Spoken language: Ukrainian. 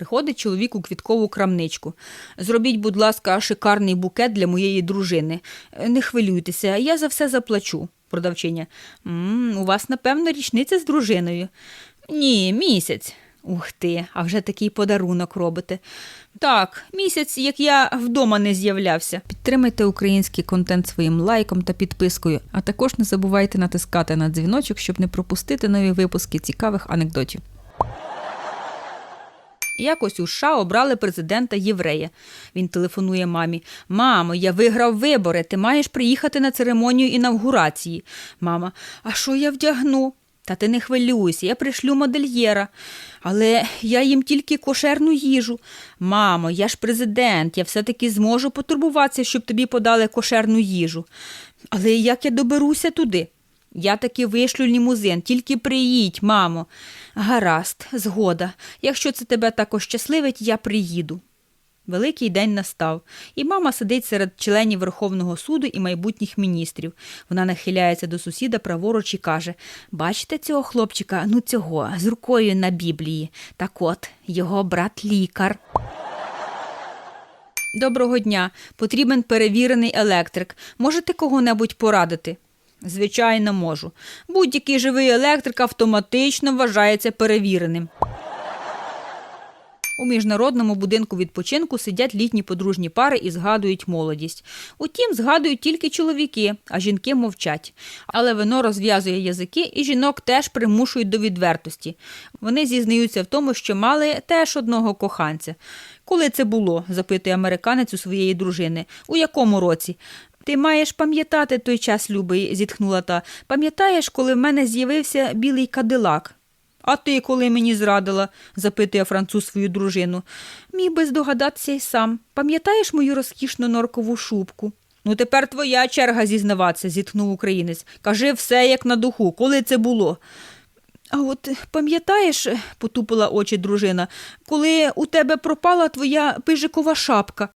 Приходить чоловік у квіткову крамничку. Зробіть, будь ласка, шикарний букет для моєї дружини. Е, Не хвилюйтеся, я за все заплачу. Продавчиня. м у вас, напевно, річниця з дружиною. Ні, місяць. Ух ти, а вже такий подарунок робите. Так, місяць, як я вдома не з'являвся. Підтримайте український контент своїм лайком та підпискою, а також не забувайте натискати на дзвіночок, щоб не пропустити нові випуски цікавих анекдотів. Якось у США обрали президента єврея. Він телефонує мамі: Мамо, я виграв вибори. Ти маєш приїхати на церемонію інавгурації. Мама, а що я вдягну? Та ти не хвилюйся, я пришлю модельєра. Але я їм тільки кошерну їжу. Мамо, я ж президент, я все-таки зможу потурбуватися, щоб тобі подали кошерну їжу. Але як я доберуся туди? Я таки вишлю лімузин, тільки приїдь, мамо. Гаразд, згода. Якщо це тебе також щасливить, я приїду. Великий день настав, і мама сидить серед членів Верховного суду і майбутніх міністрів. Вона нахиляється до сусіда праворуч і каже: Бачите цього хлопчика, ну цього, з рукою на Біблії. Так от, його брат лікар. Доброго дня. Потрібен перевірений електрик. Можете кого-небудь порадити? Звичайно, можу. Будь-який живий електрик автоматично вважається перевіреним. У міжнародному будинку відпочинку сидять літні подружні пари і згадують молодість. Утім, згадують тільки чоловіки, а жінки мовчать. Але вино розв'язує язики, і жінок теж примушують до відвертості. Вони зізнаються в тому, що мали теж одного коханця. Коли це було? запитує американець у своєї дружини. У якому році? Ти маєш пам'ятати той час, любий, зітхнула та. Пам'ятаєш, коли в мене з'явився білий кадилак? А ти коли мені зрадила? запитує француз свою дружину. Міг би здогадатися й сам. Пам'ятаєш мою розкішну норкову шубку? Ну, тепер твоя черга зізнаватися, зітхнув українець. Кажи все як на духу, коли це було. А от пам'ятаєш, потупила очі дружина, коли у тебе пропала твоя пижикова шапка?